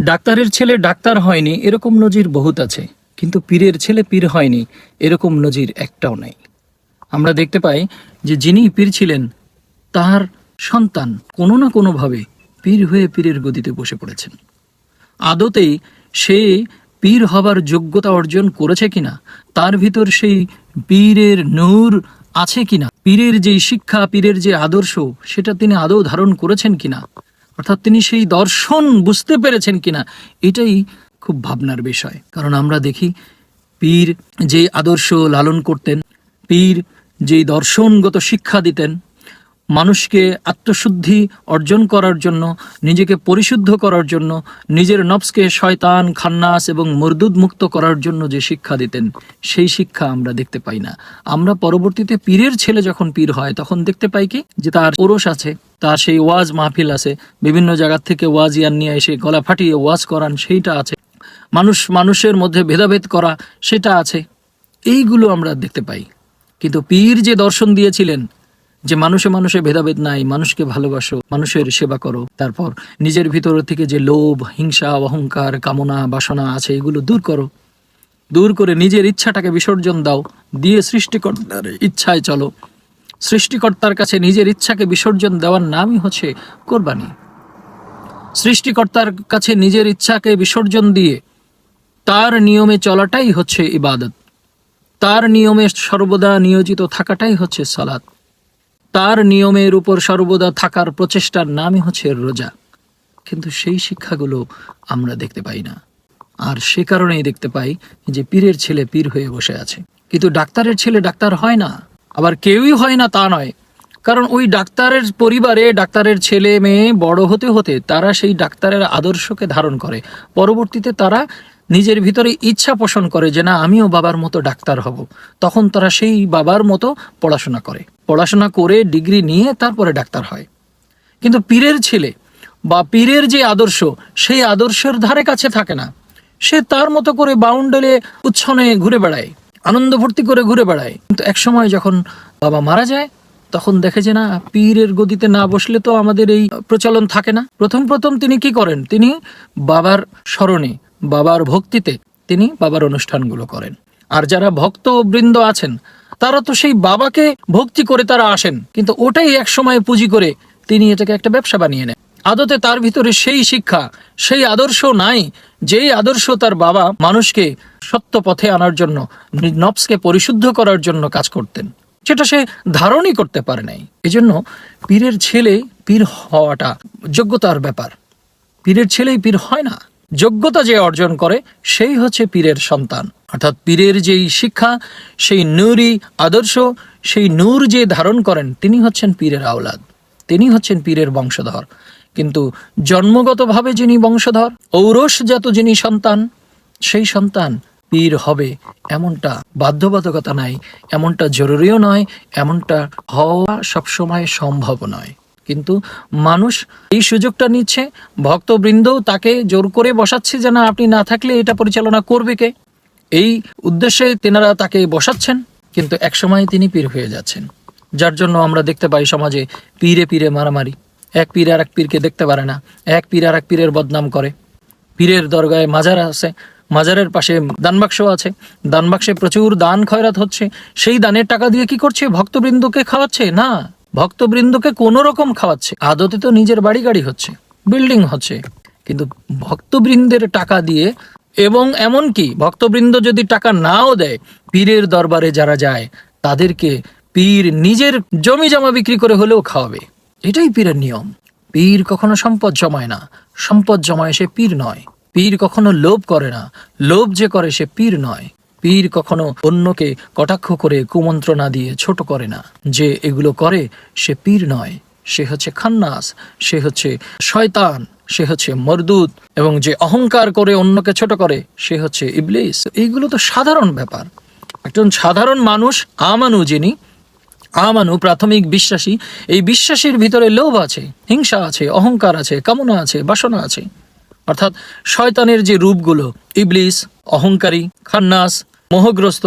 ডাক্তারের ছেলে ডাক্তার হয়নি, এরকম নজির বহুত আছে। কিন্তু পীরের ছেলে পীর হয়নি, এরকম নজির একটাও নেই। আমরা দেখতে পাই যে যিনি পীর ছিলেন, তার সন্তান কোনো না কোনোভাবে পীর হয়ে পীরের গদিতে বসে পড়েছেন। আদতেই সে পীর হবার যোগ্যতা অর্জন করেছে কিনা, তার ভিতর সেই পীরের নূর আছে কিনা, পীরের যেই শিক্ষা, পীরের যে আদর্শ, সেটা তিনি আদৌ ধারণ করেছেন কিনা অর্থাৎ তিনি সেই দর্শন বুঝতে পেরেছেন কিনা, এটাই খুব ভাবনার বিষয়। কারণ আমরা দেখি, পীর যে আদর্শ লালন করতেন, পীর যে দর্শনগত শিক্ষা দিতেন মানুষকে আত্মশুদ্ধি অর্জন করার জন্য, নিজেকে পরিশুদ্ধ করার জন্য, নিজের নফসকে শয়তান, খান্নাস এবং মরদুদ মুক্ত করার জন্য যে শিক্ষা দিতেন, সেই শিক্ষা আমরা দেখতে পাই না। আমরা পরবর্তীতে পীরের ছেলে যখন পীর হয়, তখন দেখতে পাই কি? যে তার ওরস আছে, তার সেই ওয়াজ মাহফিল আছে, বিভিন্ন জায়গার থেকে ওয়াজ ইয়ান নিয়ে এসে গলা ফাটিয়ে ওয়াজ করান, সেইটা আছে। মানুষ, মানুষের মধ্যে ভেদাভেদ করা, সেটা আছে। এইগুলো আমরা দেখতে পাই। কিন্তু পীর যে দর্শন দিয়েছিলেন যে মানুষে মানুষে ভেদাভেদ নাই, মানুষকে ভালোবাসো, মানুষের সেবা করো। তারপর নিজের ভিতর থেকে যে লোভ, হিংসা, অহংকার, কামনা, বাসনা আছে, এগুলো দূর করো। দূর করে নিজের ইচ্ছাটাকে বিসর্জন দাও, দিয়ে সৃষ্টিকর্তার ইচ্ছায় চলো। সৃষ্টিকর্তার কাছে নিজের ইচ্ছাকে বিসর্জন দেওয়ার নামই হচ্ছে কোরবানি। সৃষ্টিকর্তার কাছে নিজের ইচ্ছাকে বিসর্জন দিয়ে তার নিয়মে চলাটাই হচ্ছে ইবাদত। তার নিয়মে সর্বদা নিয়োজিত থাকাটাই হচ্ছে সালাত। তার নিয়মের উপর সর্বদা থাকার প্রচেষ্টার নামই হচ্ছে রোজা। কিন্তু সেই শিক্ষাগুলো আমরা দেখতে পাই না। আর সে কারণেই দেখতে পাই যে পীরের ছেলে পীর হয়ে বসে আছে। কিন্তু ডাক্তারের ছেলে ডাক্তার হয় না। আবার কেউই হয় না তা নয়। কারণ ওই ডাক্তারের পরিবারে ডাক্তারের ছেলে মেয়ে বড় হতে হতে তারা সেই ডাক্তারের আদর্শকে ধারণ করে। পরবর্তীতে তারা নিজের ভিতরে ইচ্ছা পোষণ করে যে, না, আমিও বাবার মতো ডাক্তার হব। তখন তারা সেই বাবার মতো পড়াশোনা করে। পড়াশোনা করে ডিগ্রি নিয়ে তারপরে ডাক্তার হয়। কিন্তু পীরের ছেলে বা পীরের যে আদর্শ, সেই আদর্শের ধারে কাছে থাকে না। সে তার মতো করে বাউন্ডালে উচ্ছনে ঘুরে বেড়ায়, আনন্দ ভর্তি করে ঘুরে বেড়ায়। কিন্তু একসময় যখন বাবা মারা যায়, তখন দেখে যে, না, পীরের গদিতে না বসলে তো আমাদের এই প্রচলন থাকে না। প্রথম প্রথম তিনি কি করেন? তিনি বাবার স্মরণে বাবার ভক্তিতে তিনি বাবার অনুষ্ঠানগুলো করেন। আর যারা ভক্ত বৃন্দ আছেন, তারা তো সেই বাবাকে ভক্তি করে তারা আসেন, কিন্তু ওটাই এক সময় পুঁজি করে তিনি এটাকে একটা ব্যবসা বানিয়ে নেন। আদতে তার ভিতরে সেই শিক্ষা, সেই আদর্শ নাই, যেই আদর্শ তার বাবা মানুষকে সত্য পথে আনার জন্য, নবসকে পরিশুদ্ধ করার জন্য কাজ করতেন। সেটা সে ধারণই করতে পারে নাই। এজন্য পীরের ছেলে পীর হওয়াটা যোগ্যতার ব্যাপার। পীরের ছেলেই পীর হয় না। যোগ্যতা যে অর্জন করে, সেই হচ্ছে পীরের সন্তান। অর্থাৎ পীরের যেই শিক্ষা, সেই নূরই আদর্শ, সেই নূর যে ধারণ করেন, তিনি হচ্ছেন পীরের আওলাদ। তিনি হচ্ছেন পীরের বংশধর। কিন্তু জন্মগতভাবে যিনি বংশধর, ঔরসজাত যিনি সন্তান, সেই সন্তান পীর হবে এমনটা বাধ্যবাধকতা নাই, এমনটা জরুরিও নয়, এমনটা হওয়া সবসময় সম্ভব নয়। কিন্তু মানুষ এই সুযোগটা নিচ্ছে। ভক্তবৃন্দ তাকে জোর করে বসাচ্ছে যে না, আপনি না থাকলে এটা পরিচালনা করবে কে? এই উদ্দেশ্যে তেনারা তাকে বসাচ্ছেন, কিন্তু একসময় তিনি পীর হয়ে যাচ্ছেন। যার জন্য আমরা দেখতে পাই সমাজে পীরে পীরে মারামারি। এক পীর আর এক পীরকে দেখতে পারে না। এক পীর আর এক পীরের বদনাম করে। পীরের দরগায় মাজার আছে। মাজারের পাশে দানবাক্স আছে। দানবাক্সে প্রচুর দান খয়রাত হচ্ছে। সেই দানের টাকা দিয়ে কি করছে? ভক্তবৃন্দকে খাওয়াচ্ছে? না। ভক্তবৃন্দকে কোনো রকম খাওয়াচ্ছে। আদতে তো নিজের বাড়ি গাড়ি হচ্ছে, বিল্ডিং হচ্ছে। কিন্তু ভক্তবৃন্দের টাকা দিয়ে এবং এমনকি ভক্তবৃন্দ যদি টাকা নাও দেয়, পীরের দরবারে যারা যায়, তাদেরকে পীর নিজের জমি জমা বিক্রি করে হলেও খাওয়াবে। এটাই পীরের নিয়ম। পীর কখনো সম্পদ জমায় না। সম্পদ জমায় সে পীর নয়। পীর কখনো লোভ করে না। লোভ যে করে সে পীর নয়। পীর কখনো অন্যকে কটাক্ষ করে কুমন্ত্রণা দিয়ে ছোট করে না। যে এগুলো করে, সে পীর নয়। সে হচ্ছে খান্নাস, সে হচ্ছে শয়তান, সে হচ্ছে মরদুদ এবং যে অহংকার করে অন্যকে ছোট করে, সে হচ্ছে ইবলিস। এইগুলো তো সাধারণ ব্যাপার। একজন সাধারণ মানুষ, আমানু যিনি, আমানু প্রাথমিক বিশ্বাসী, এই বিশ্বাসীর ভিতরে লোভ আছে, হিংসা আছে, অহংকার আছে, কামনা আছে, বাসনা আছে। অর্থাৎ শয়তানের যে রূপগুলো, ইবলিস, অহংকারী, খান্নাস, মোহগ্রস্ত,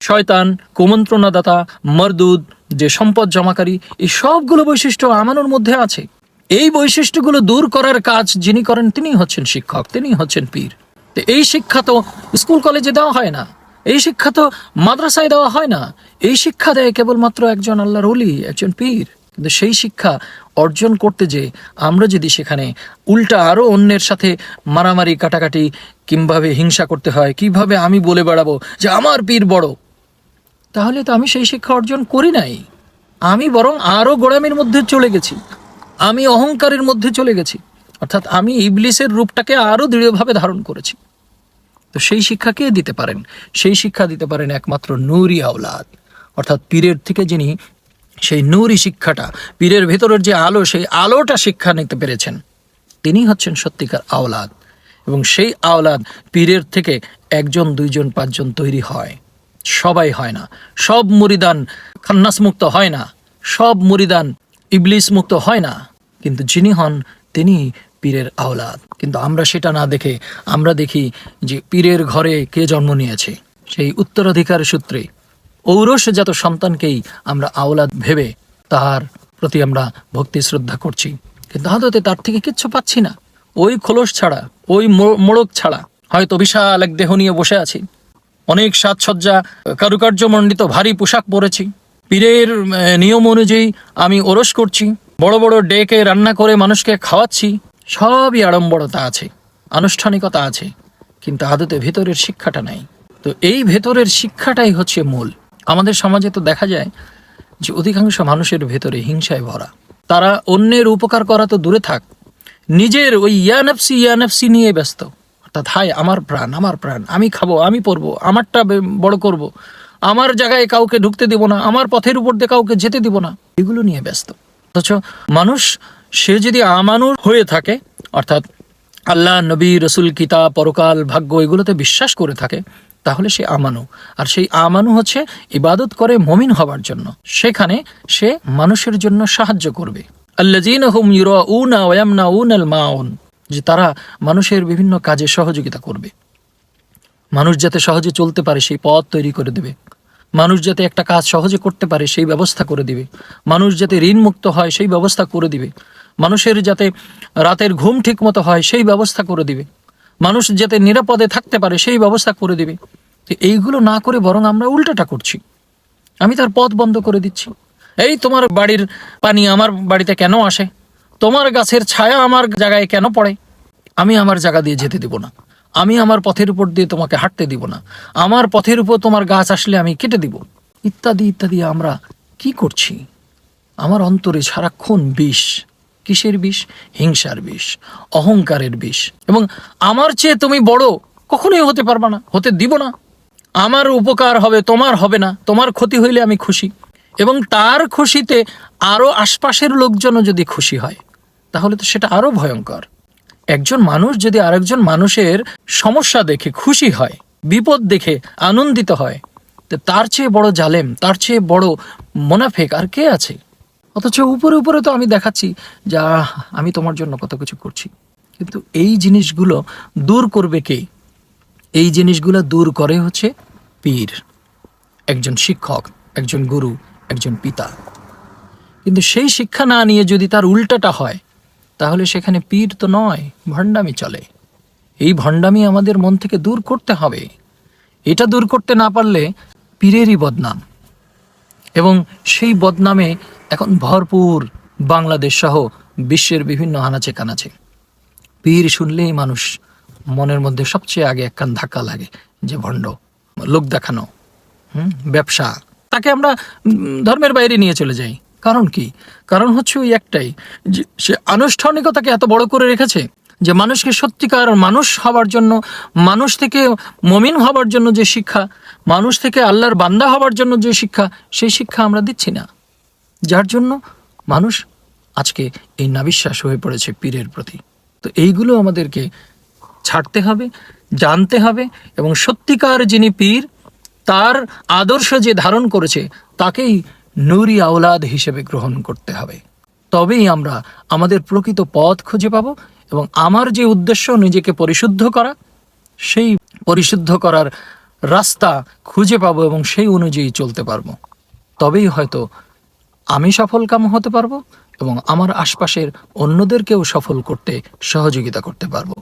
শয়তান, কুমন্ত্রণাদাতা মরদুদ যে সম্পদ জমাকারী, এই সবগুলো বৈশিষ্ট্য আমানোর মধ্যে আছে। এই বৈশিষ্ট্যগুলো দূর করার কাজ যিনি করেন তিনি হচ্ছেন শিক্ষক তিনি হচ্ছেন পীর। তো এই শিক্ষা তো স্কুল, কলেজে দেওয়া হয় না। এই শিক্ষা তো মাদ্রাসায় দেওয়া হয় না। এই শিক্ষা দেয় কেবলমাত্র একজন আল্লাহর অলি একজন পীর। কিন্তু সেই শিক্ষা অর্জন করতে যে আমরা যদি সেখানে উল্টা আরও অন্যের সাথে মারামারি, কাটাকাটি কীভাবে হিংসা করতে হয়, কীভাবে আমি বলে বেড়াবো যে আমার পীর বড়, তাহলে তো আমি সেই শিক্ষা অর্জন করি নাই। আমি বরং আরও গোড়ামির মধ্যে চলে গেছি। আমি অহংকারের মধ্যে চলে গেছি। অর্থাৎ আমি ইবলিসের রূপটাকে আরও দৃঢ়ভাবে ধারণ করেছি। তো সেই শিক্ষা কে দিতে পারেন? সেই শিক্ষা দিতে পারেন একমাত্র নূরি আওলাদ। অর্থাৎ পীরের থেকে যিনি সেই নূরি শিক্ষাটা, পীরের ভেতরের যে আলো, সেই আলোটা শিক্ষা নিতে পেরেছেন। তিনি হচ্ছেন সত্যিকার আওলাদ। এবং সেই আওলাদ পীরের থেকে একজন, দুইজন, পাঁচজন তৈরি হয়। সবাই হয় না। সব মুরিদান খান্নাস মুক্ত হয় না। সব মুরিদান ইবলিস মুক্ত হয় না। কিন্তু যিনি হন, তিনি পীরের আওলাদ। কিন্তু আমরা সেটা না দেখে আমরা দেখি যে পীরের ঘরে কে জন্ম নিয়েছে। সেই উত্তরাধিকার সূত্রে ঔরসজাত সন্তানকেই আমরা আওলাদ ভেবে তাহার প্রতি আমরা ভক্তি শ্রদ্ধা করছি। কিন্তু আদতে তার থেকে কিচ্ছু পাচ্ছি না। ওই খোলস ছাড়া, ওই মোড়ক ছাড়া হয়তো বিশাল এক দেহ নিয়ে বসে আছি। অনেক সাজসজ্জা কারুকার্য মণ্ডিত ভারী পোশাক পরেছি। পীরের নিয়ম অনুযায়ী আমি ওরস করছি। বড় বড় ডেকে রান্না করে মানুষকে খাওয়াচ্ছি। সবই আড়ম্বরতা আছে, আনুষ্ঠানিকতা আছে। কিন্তু আদতে ভেতরের শিক্ষাটা নাই। তো এই ভেতরের শিক্ষাটাই হচ্ছে মূল। আমাদের সমাজে তো দেখা যায় যে অধিকাংশ মানুষের ভেতরে হিংসায় ভরা। তারা অন্যের উপকার করা তো দূরে থাক। নিজের ওই ইয়ানফসি ইয়ানফসি নিয়ে ব্যস্ত। অর্থাৎ, হায়, আমার প্রাণ আমার প্রাণ, আমি খাব, আমি পরবো, আমারটা বড় করব। আমার জায়গায় কাউকে ঢুকতে দিব না, আমার পথের উপর দিয়ে কাউকে যেতে দিব না। এগুলো নিয়ে ব্যস্ত। অথচ মানুষ, সে যদি আমানুর হয়ে থাকে, অর্থাৎ আল্লাহ, নবী, রসুল, কিতাব, পরকাল, ভাগ্য, এগুলোতে বিশ্বাস করে থাকে তাহলে সে আমানু। আর সেই আমানু হচ্ছে ইবাদত করে মমিন হবার জন্য। সেখানে সে মানুষের জন্য সাহায্য করবে। যে তারা মানুষের বিভিন্ন কাজে সহযোগিতা করবে। মানুষ যাতে সহজে চলতে পারে সেই পথ তৈরি করে দেবে। মানুষ যাতে একটা কাজ সহজে করতে পারে সেই ব্যবস্থা করে দিবে। মানুষ যাতে ঋণ মুক্ত হয় সেই ব্যবস্থা করে দিবে। মানুষের যাতে রাতের ঘুম ঠিক মতো হয় সেই ব্যবস্থা করে দিবে। মানুষ যাতে নিরাপদে থাকতে পারে, সেই ব্যবস্থা করে দিবে। তো এইগুলো না করে বরং আমরা উল্টাটা করছি। আমি তার পথ বন্ধ করে দিচ্ছি। এই তোমার বাড়ির পানি আমার বাড়িতে কেন আসে? তোমার গাছের ছায়া আমার জায়গায় কেন পড়ে? আমি আমার জায়গা দিয়ে যেতে দিব না। আমি আমার পথের উপর দিয়ে তোমাকে হাঁটতে দিব না। আমার পথের উপর তোমার গাছ আসলে আমি কেটে দিব। ইত্যাদি ইত্যাদি আমরা কি করছি? আমার অন্তরে সারাক্ষণ বিষ। কিসের বিষ? হিংসার বিষ, অহংকারের বিষ। এবং আমার চেয়ে তুমি বড় কখনোই হতে পারবা না, হতে দিব না। আমার উপকার হবে, তোমার হবে না, তোমার ক্ষতি হইলে আমি খুশি। এবং তার খুশিতে আরও আশপাশের লোকজনও যদি খুশি হয়, তাহলে তো সেটা আরও ভয়ঙ্কর। একজন মানুষ যদি আরেকজন মানুষের সমস্যা দেখে খুশি হয়, বিপদ দেখে আনন্দিত হয় তার চেয়ে বড় জালেম, তার চেয়ে বড় মোনাফেক আর কে আছে? অথচ উপরে উপরে তো আমি দেখাচ্ছি যা আমি তোমার জন্য কত কিছু করছি। কিন্তু এই জিনিসগুলো দূর করবে কে? এই জিনিসগুলো দূর করে হচ্ছে পীর, একজন শিক্ষক, একজন গুরু, একজন পিতা। কিন্তু সেই শিক্ষা না নিয়ে যদি তার উল্টাটা হয়, তাহলে সেখানে পীর তো নয়, ভণ্ডামি চলে। এই ভণ্ডামি আমাদের মন থেকে দূর করতে হবে। এটা দূর করতে না পারলে পীরেরই বদনাম। এবং সেই বদনামে এখন ভরপুর বাংলাদেশ সহ বিশ্বের বিভিন্ন আনাচে কানাচে। পীর শুনলেই মানুষ মনের মধ্যে সবচেয়ে আগে একখান ধাক্কা লাগে যে ভণ্ড লোক দেখানো হুম, ব্যবসা। তাকে আমরা ধর্মের বাইরে নিয়ে চলে যাই। কারণ কি? কারণ হচ্ছে ওই একটাই যে সে আনুষ্ঠানিকতাকে এত বড় করে রেখেছে যে মানুষকে সত্যিকার মানুষ হবার জন্য মানুষ থেকে মমিন হবার জন্য যে শিক্ষা মানুষ থেকে আল্লাহর বান্দা হবার জন্য যে শিক্ষা সেই শিক্ষা আমরা দিচ্ছি না। যার জন্য মানুষ আজকে এই নাবিশ্বাস হয়ে পড়েছে পীরের প্রতি। তো এইগুলো আমাদেরকে ছাড়তে হবে, জানতে হবে এবং সত্যিকার যিনি পীর, তার আদর্শ যে ধারণ করেছে, তাকেই নুরি আওলাদ হিসেবে গ্রহণ করতে হবে। তবেই আমরা আমাদের প্রকৃত পথ খুঁজে পাব এবং আমার যে উদ্দেশ্য নিজেকে পরিশুদ্ধ করা, সেই পরিশুদ্ধ করার রাস্তা খুঁজে পাবো এবং সেই অনুযায়ী চলতে পারব। তবেই হয়তো আমি সফল কাম হতে পারব এবং আমার আশপাশের অন্যদেরকেও সফল করতে সহযোগিতা করতে পারব।